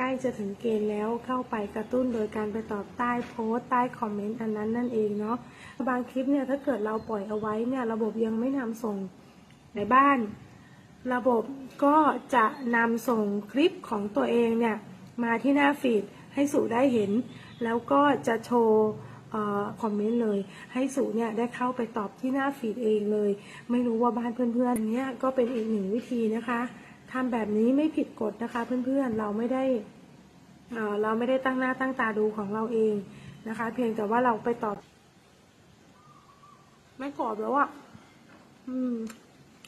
ล้จะถึงเกณฑ์แล้วเข้าไปกระตุ้นโดยการไปตอบใต้โพสต์ใต้คอมเมนต์อันนั้นนั่นเองเนาะบางคลิปเนี่ยถ้าเกิดเราปล่อยเอาไว้เนี่ยระบบยังไม่นำส่งในบ้าน ระบบก็จะนำส่งคลิปของตัวเองเนี่ยมาที่หน้าฟีดให้สู่ได้เห็น แล้วก็จะโชว์คอมเมนต์เลยให้สู่เนี่ยได้เข้าไปตอบที่หน้าฟีดเองเลย ไม่รู้ว่าบ้านเพื่อนๆอันเนี้ยก็เป็นอีกหนึ่งวิธีนะคะ ทำแบบนี้ไม่ผิดกฎนะคะเพื่อนๆ เราไม่ได้เอ่อเราไม่ได้ตั้งหน้าตั้งตาดูของเราเองนะคะ เพียงแต่ว่าเราไปตอบ ไม่กรอบแล้วอะ่ะอืม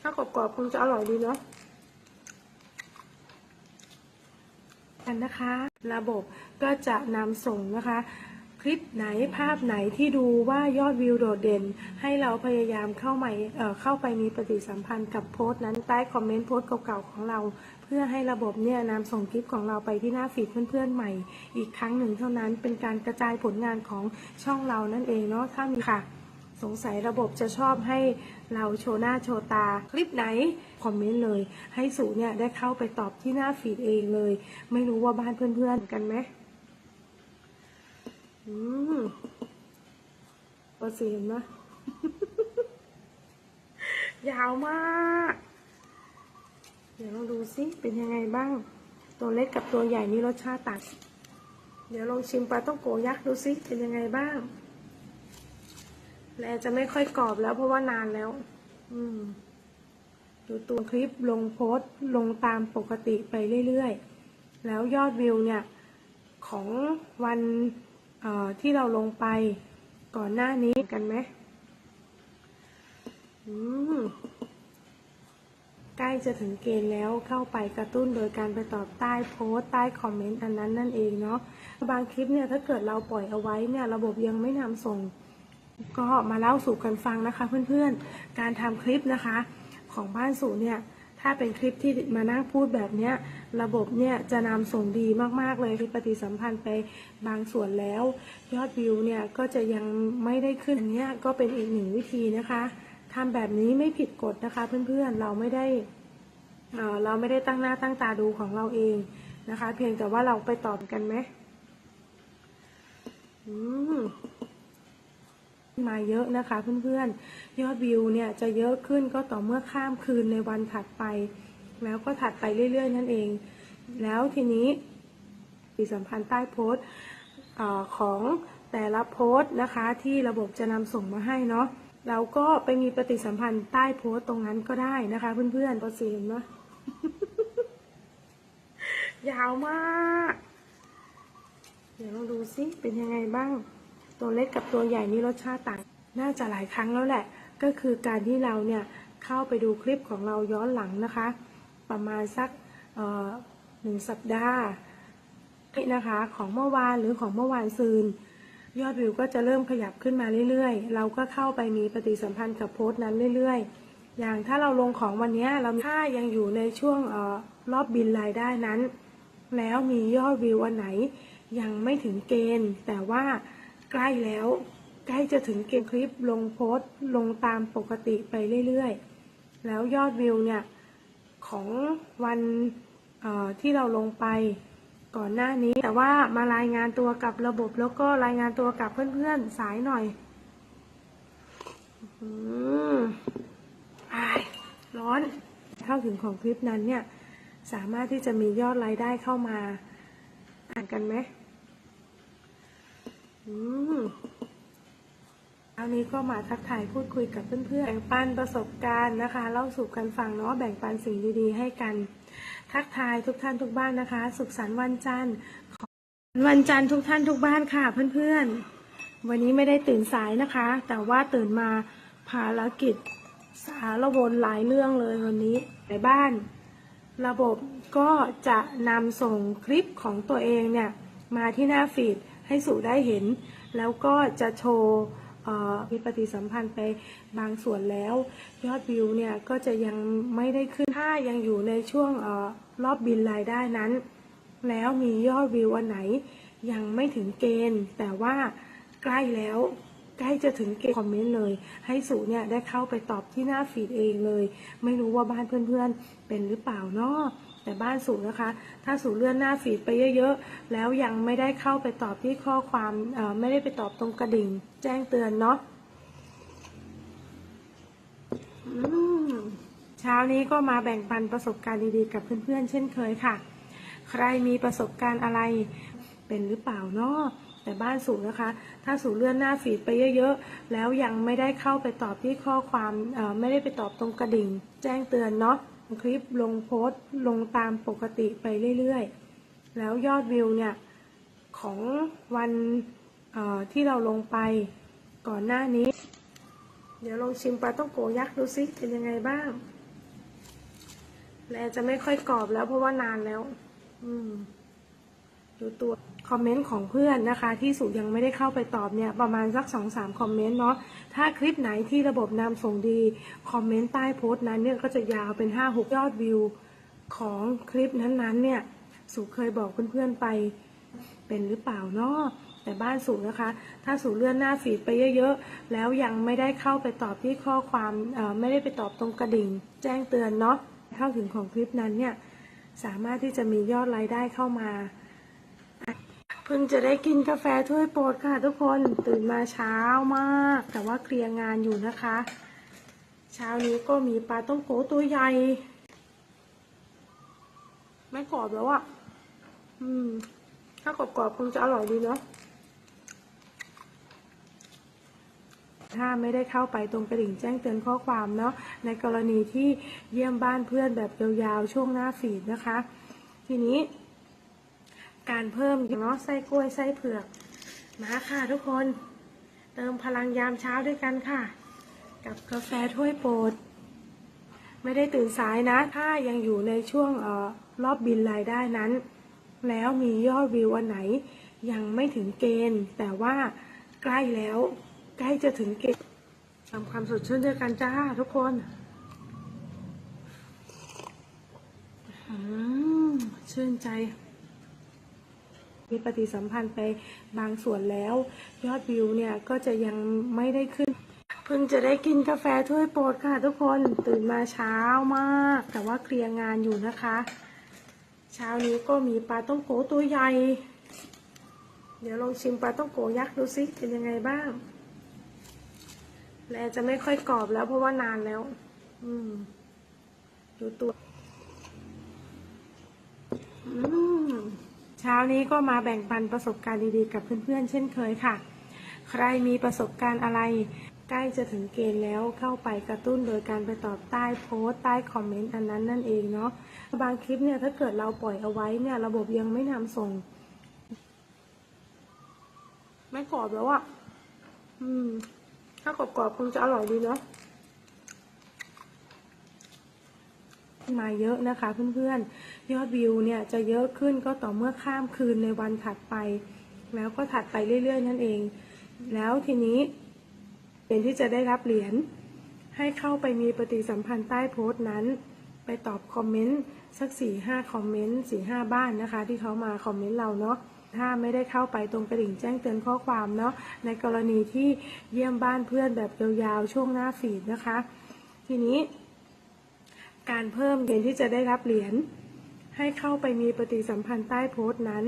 ถ้ากรอบๆคงจะอร่อยดีเนาะกันนะคะ ระบบก็จะนำส่งนะคะ คลิปไหนภาพไหนที่ดูว่ายอดวิวโดดเด่น ให้เราพยายามเข้ามาเอ่เข้าไปมีปฏิสัมพันธ์กับโพสต์นั้นใต้คอมเมนต์โพสต์เก่าๆของเรา เพื่อให้ระบบเนี่ยนำส่งคลิปของเราไปที่หน้าฟีดเพื่อนๆใหม่ อีกครั้งหนึ่งเท่านั้นเป็นการกระจายผลงานของช่องเรานั่นเองเนาะถ้ามีค่ะ สงสัยระบบจะชอบให้เราโชว์หน้าโชว์ตา คลิปไหนคอมเมนต์เลย ให้สูเนี่ยได้เข้าไปตอบที่หน้าฟีดเองเลย ไม่รู้ว่าบ้านเพื่อนๆกันไหม อืมพอสีเห็นไหมยาวมาก เดี๋ยวลองดูซิเป็นยังไงบ้าง ตัวเล็กกับตัวใหญ่นี่รสชาติต่างเดี๋ยวลองชิมปลาต้องโกยักษ์ดูซิเป็นยังไงบ้าง และจะไม่ค่อยกรอบแล้วเพราะว่านานแล้ว อืม ดูตัวคลิปลงโพสต์ลงตามปกติไปเรื่อยๆ แล้วยอดวิวเนี่ย ของวันเอ่อ ที่เราลงไปก่อนหน้านี้กันไหมมใกล้จะถึงเกณฑ์แล้วเข้าไปกระตุ้นโดยการไปตอบใต้โพสต์ใต้คอมเมนต์อันนั้นนั่นเองเนาะบางคลิปเนี่ยถ้าเกิดเราปล่อยเอาไว้เนี่ยระบบยังไม่นำส่ง ก็มาเล่าสู่กันฟังนะคะเพื่อนๆ การทำคลิปนะคะ ของบ้านสู่เนี่ย ถ้าเป็นคลิปที่มานั่งพูดแบบเนี้ยระบบเนี่ยจะนำส่งดีมากๆเลยที่ปฏิสัมพันธ์ไปบางส่วนแล้ว ยอดวิวเนี่ยก็จะยังไม่ได้ขึ้นอันเนี้ยก็เป็นอีกหนึ่งวิธีนะคะทำแบบนี้ไม่ผิดกฎนะคะเพื่อนๆเราไม่ได้เอ่อเราไม่ได้ตั้งหน้าตั้งตาดูของเราเองนะคะ เพียงแต่ว่าเราไปตอบกันไหมอืม มาเยอะนะคะ เพื่อนๆ ยอดวิวเนี่ยจะเยอะขึ้นก็ต่อเมื่อข้ามคืนในวันถัดไป แล้วก็ถัดไปเรื่อย ๆ นั่นเอง แล้วทีนี้ปฏิสัมพันธ์ใต้โพสต์ของแต่ละโพสต์นะคะ ที่ระบบจะนำส่งมาให้เนาะเราก็ไปมีปฏิสัมพันธ์ใต้โพสต์ตรงนั้นก็ได้นะคะ เพื่อนๆพอสีเห็นไหมยาวมาก เดี๋ยวลองดูซิเป็นยังไงบ้าง ตัวเล็กกับตัวใหญ่นี่รสชาติต่าง น่าจะหลายครั้งแล้วแหละ ก็คือการที่เราเนี่ยเข้าไปดูคลิปของเราย้อนหลังนะคะ ประมาณสักหนึ่งสัปดาห์นะคะของเมื่อวานหรือของเมื่อวานซืน ยอดวิวก็จะเริ่มขยับขึ้นมาเรื่อยๆ เราก็เข้าไปมีปฏิสัมพันธ์กับโพสต์นั้นเรื่อยๆ อย่างถ้าเราลงของวันนี้เราถ้ายังอยู่ในช่วงออรอบบินรายได้นั้น แล้วมียอดวิวอันไหนยังไม่ถึงเกณฑ์ แต่ว่า ใกล้แล้ว ใกล้จะถึงเกณฑ์คลิปลงโพสต์ลงตามปกติไปเรื่อยๆ แล้วยอดวิวเนี่ย ของวันที่เราลงไปก่อนหน้านี้ แต่ว่ามารายงานตัวกับระบบแล้วก็รายงานตัวกับเพื่อนๆ สายหน่อยอืมอายร้อนเข้าถึงของคลิปนั้นเนี่ย สามารถที่จะมียอดรายได้เข้ามา อ่านกันไหม อืมเอานี้ก็มาทักทายพูดคุยกับเพื่อนๆแบ่งปันประสบการณ์นะคะ เล่าสู่กันฟังเนาะแบ่งปันสิ่งดีๆ ให้กัน ทักทายทุกท่านทุกบ้านนะคะ สุขสันต์วันจันทร์วันจันทร์ทุกท่านทุกบ้านค่ะเพื่อนๆ วันนี้ไม่ได้ตื่นสายนะคะ แต่ว่าตื่นมาภารกิจสารวนหลายเรื่องเลยวันนี้ในบ้าน ระบบก็จะนำส่งคลิปของตัวเองเนี่ยมาที่หน้าฟีด ให้สู่ได้เห็น แล้วก็จะโชว์มีปฏิสัมพันธ์ไปบางส่วนแล้ว ยอดวิวเนี่ยก็จะยังไม่ได้ขึ้นถ้ายังอยู่ในช่วงอรอบบินรายได้นั้น แล้วมียอดวิวอันไหนยังไม่ถึงเกณฑ์ แต่ว่าใกล้แล้วใกล้จะถึงเกณฑ์คอมเมนต์เลย ให้สู่เนี่ยได้เข้าไปตอบที่หน้าฟีดเองเลย ไม่รู้ว่าบ้านเพื่อนๆเป็นหรือเปล่าเนาะ แต่บ้านสูนะคะ ถ้าสูเลื่อนหน้าฟีดไปเยอะๆ แล้วยังไม่ได้เข้าไปตอบที่ข้อความไม่ได้ไปตอบตรงกระดิ่ง แจ้งเตือนเนาะเช้านี้ก็มาแบ่งปันประสบการณ์ดีๆ กับเพื่อนๆ เช่นเคยค่ะ ใครมีประสบการณ์อะไรเป็นหรือเปล่าเนาะแต่บ้านสูงนะคะ ถ้าสูเลื่อนหน้าฟีดไปเยอะๆ แล้วยังไม่ได้เข้าไปตอบที่ข้อความไม่ได้ไปตอบตรงกระดิ่ง แจ้งเตือนเนาะ คลิปลงโพสต์ลงตามปกติไปเรื่อยๆ แล้วยอดวิวเนี่ย ของวันที่เราลงไปก่อนหน้านี้ เดี๋ยวลองชิมปลาต้องโกยักษ์ดูซิเป็นยังไงบ้างและจะไม่ค่อยกรอบแล้วเพราะว่านานแล้ว อืม ดูตัวคอมเมนต์ของเพื่อนนะคะ ที่สุยังไม่ได้เข้าไปตอบเนี่ยประมาณสักสองสามคอมเมนต์เนาะถ้าคลิปไหนที่ระบบนำส่งดี คอมเมนต์ใต้โพสต์นั้นเนี่ยก็จะยาวเป็นห้าหกยอดวิวของคลิปนั้นๆเนี่ยสุเคยบอกเพื่อนๆไปเป็นหรือเปล่าเนาะแต่บ้านสูนะคะ ถ้าสูเลื่อนหน้าฟีดไปเยอะๆ แล้วยังไม่ได้เข้าไปตอบที่ข้อความไม่ได้ไปตอบตรงกระดิ่ง แจ้งเตือนเนาะเข้าถึงของคลิปนั้นเนี่ยสามารถที่จะมียอดรายได้เข้ามา พิ่งจะได้กินกาแฟถ้วยโปรดค่ะทุกคนตื่นมาเช้ามาก แต่ว่าเคลียร์งานอยู่นะคะ เช้านี้ก็มีปลาต้องโกตัวใหญ่ ไม่กรอบแล้วอะ่ะอืม ถ้ากรอบๆคงจะอร่อยดีเนาะถ้าไม่ได้เข้าไปตรงกระดิ่งแจ้งเตือนข้อความเนาะในกรณีที่เยี่ยมบ้านเพื่อนแบบยาวๆช่วงหน้าฟีดนะคะ ทีนี้ การเพิ่มเนาะไส้กล้วยไส้เผือก มาค่ะทุกคน เติมพลังยามเช้าด้วยกันค่ะ กับกาแฟถ้วยโปรด ไม่ได้ตื่นสายนะ ถ้ายังอยู่ในช่วงออรอบบินรายได้นั้น แล้วมียอดวิวอันไหน ยังไม่ถึงเกณฑ์ แต่ว่าใกล้แล้วใกล้จะถึงเกณฑ์ทำความสดชื่นด้วยกันจ้าทุกคนอืมชื่นใจ มีปฏิสัมพันธ์ไปบางส่วนแล้ว ยอดวิวเนี่ยก็จะยังไม่ได้ขึ้นเพิ่งจะได้กินกาแฟถ้วยโปรดค่ะทุกคนตื่นมาเช้ามาก แต่ว่าเคลียร์งานอยู่นะคะ เช้านี้ก็มีปลาต้องโกตัวใหญ่ เดี๋ยวลองชิมปลาต้องโกยักษ์ดูสิเป็นยังไงบ้างแลจะไม่ค่อยกรอบแล้วเพราะว่านานแล้ว อืมดูตัว อืม เช้านี้ก็มาแบ่งปันประสบการณ์ดีๆ กับเพื่อนๆ เช่นเคยค่ะ ใครมีประสบการณ์อะไร ใกล้จะถึงเกณฑ์แล้วเข้าไปกระตุ้นโดยการไปตอบใต้โพสต์ใต้คอมเมนต์อันนั้นนั่นเองเนาะบางคลิปเนี่ยถ้าเกิดเราปล่อยเอาไว้เนี่ยระบบยังไม่นำส่ง ไม่กรอบแล้วอะ่ะ อืม ถ้ากรอบๆคงจะอร่อยดีเนาะ มาเยอะนะคะ เพื่อนๆ ยอดวิวเนี่ยจะเยอะขึ้นก็ต่อเมื่อข้ามคืนในวันถัดไป แล้วก็ถัดไปเรื่อยๆ นั่นเอง แล้วทีนี้เป็นที่จะได้รับเหรียญให้เข้าไปมีปฏิสัมพันธ์ใต้โพสต์นั้น ไปตอบคอมเมนต์สักสี่ห้าคอมเมนต์สี่ห้าบ้านนะคะ ที่เขามาคอมเมนต์เราเนาะถ้าไม่ได้เข้าไปตรงกระดิ่งแจ้งเตือนข้อความเนาะในกรณีที่เยี่ยมบ้านเพื่อนแบบยาวๆช่วงหน้าฟีดนะคะ ทีนี้ การเพิ่มเกณฑ์ที่จะได้รับเหรียญให้เข้าไปมีปฏิสัมพันธ์ใต้โพสต์นั้น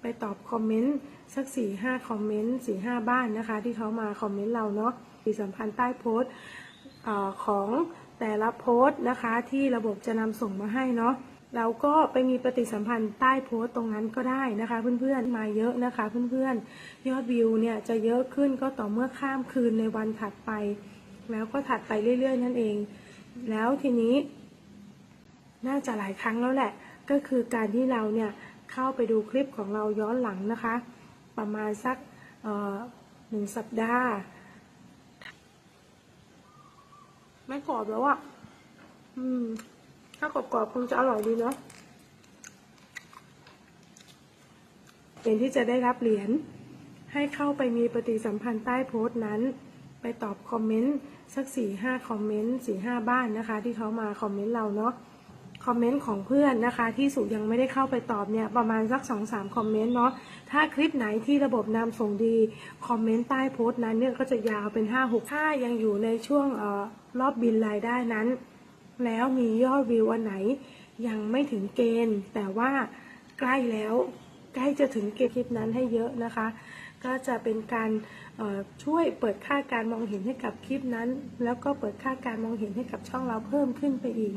ไปตอบคอมเมนต์สักสี่ห้าคอมเมนต์สี่ห้าบ้านนะคะ ที่เขามาคอมเมนต์เราเนาะปฏิสัมพันธ์ใต้โพสต์ของแต่ละโพสต์นะคะ ที่ระบบจะนำส่งมาให้เนาะเราก็ไปมีปฏิสัมพันธ์ใต้โพสต์ตรงนั้นก็ได้นะคะ เพื่อนๆมาเยอะนะคะ เพื่อนๆยอดวิวเนี่ยจะเยอะขึ้นก็ต่อเมื่อข้ามคืนในวันถัดไป แล้วก็ถัดไปเรื่อยๆ นั่นเอง แล้วทีนี้ น่าจะหลายครั้งแล้วแหละ ก็คือการที่เราเนี่ยเข้าไปดูคลิปของเราย้อนหลังนะคะ ประมาณสักหนึ่งสัปดาห์ไม่กรอบแล้วอะ่ะอืมถ้ากรอบๆคงจะอร่อยดีเนาะเป็นที่จะได้รับเหรียญให้เข้าไปมีปฏิสัมพันธ์ใต้โพสต์นั้น ไปตอบคอมเมนต์สักสี่ห้าคอมเมนต์สี่ห้าบ้านนะคะ ที่เขามาคอมเมนต์เราเนาะ อมเมนต์ของเพื่อนนะคะ ที่สุยังไม่ได้เข้าไปตอบเนี่ยประมาณสักสองสามคอมเมนต์เนาะถ้าคลิปไหนที่ระบบนำส่งดีคอมเมนต์ใต้โพสต์นั้นเนี่ยก็จะยาวเป็นห้าหกถ้ายังอยู่ในช่วงออรอบบินรายได้นั้น แล้วมียอดวิวอันไหนยังไม่ถึงเกณฑ์ แต่ว่าใกล้แล้วใกล้จะถึงเกณฑ์คลิปนั้นให้เยอะนะคะ ก็จะเป็นการช่วยเปิดค่าการมองเห็นให้กับคลิปนั้น แล้วก็เปิดค่าการมองเห็นให้กับช่องเราเพิ่มขึ้นไปอีกเนาะ